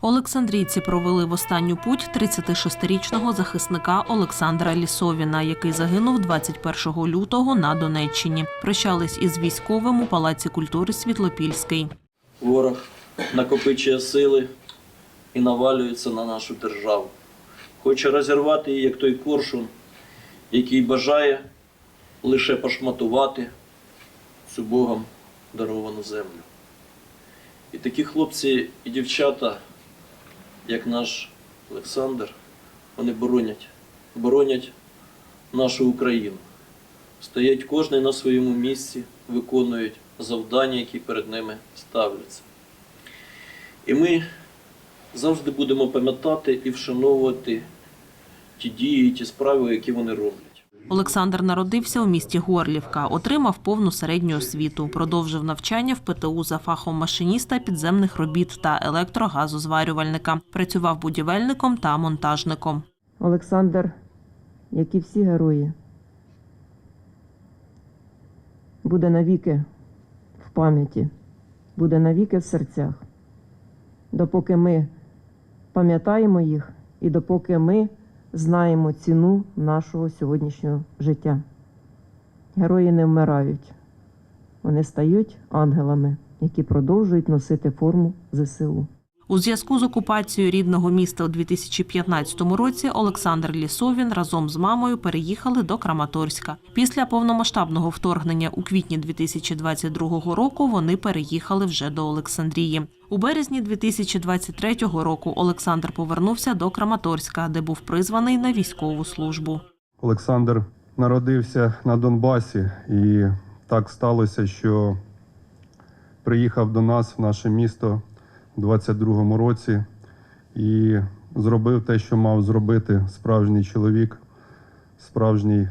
Олександрійці провели в останню путь 36-річного захисника Олександра Лісовіна, який загинув 21 лютого на Донеччині. Прощались із військовим у Палаці культури Світлопільський. Ворог накопичує сили і навалюється на нашу державу. Хоче розірвати її, як той коршун, який бажає лише пошматувати цю Богом даровану землю. І такі хлопці і дівчата, як наш Олександр, вони боронять, боронять нашу Україну. Стоять кожен на своєму місці, виконують завдання, які перед ними ставляться. І ми завжди будемо пам'ятати і вшановувати ті дії, ті справи, які вони роблять. Олександр народився у місті Горлівка, отримав повну середню освіту, продовжив навчання в ПТУ за фахом машиніста підземних робіт та електрогазозварювальника. Працював будівельником та монтажником. Олександр, як і всі герої, буде навіки в пам'яті, буде навіки в серцях, допоки ми пам'ятаємо їх і допоки ми знаємо ціну нашого сьогоднішнього життя. Герої не вмирають, вони стають ангелами, які продовжують носити форму ЗСУ. У зв'язку з окупацією рідного міста у 2015 році Олександр Лісовін разом з мамою переїхали до Краматорська. Після повномасштабного вторгнення у квітні 2022 року вони переїхали вже до Олександрії. У березні 2023 року Олександр повернувся до Краматорська, де був призваний на військову службу. Олександр народився на Донбасі, і так сталося, що приїхав до нас в наше місто 22-му році і зробив те, що мав зробити справжній чоловік, справжній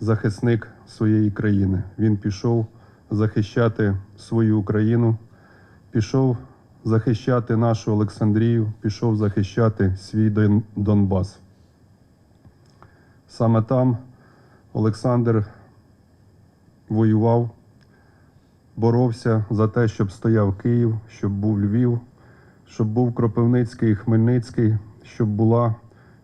захисник своєї країни. Він пішов захищати свою Україну, пішов захищати нашу Олександрію, пішов захищати свій Донбас. Саме там Олександр воював, боровся за те, щоб стояв Київ, щоб був Львів, щоб був Кропивницький і Хмельницький, щоб була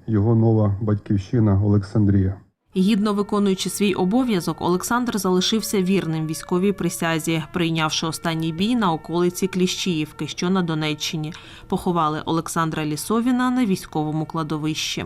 його нова батьківщина Олександрія. Гідно виконуючи свій обов'язок, Олександр залишився вірним військовій присязі, прийнявши останній бій на околиці Кліщіївки, що на Донеччині. Поховали Олександра Лісовіна на військовому кладовищі.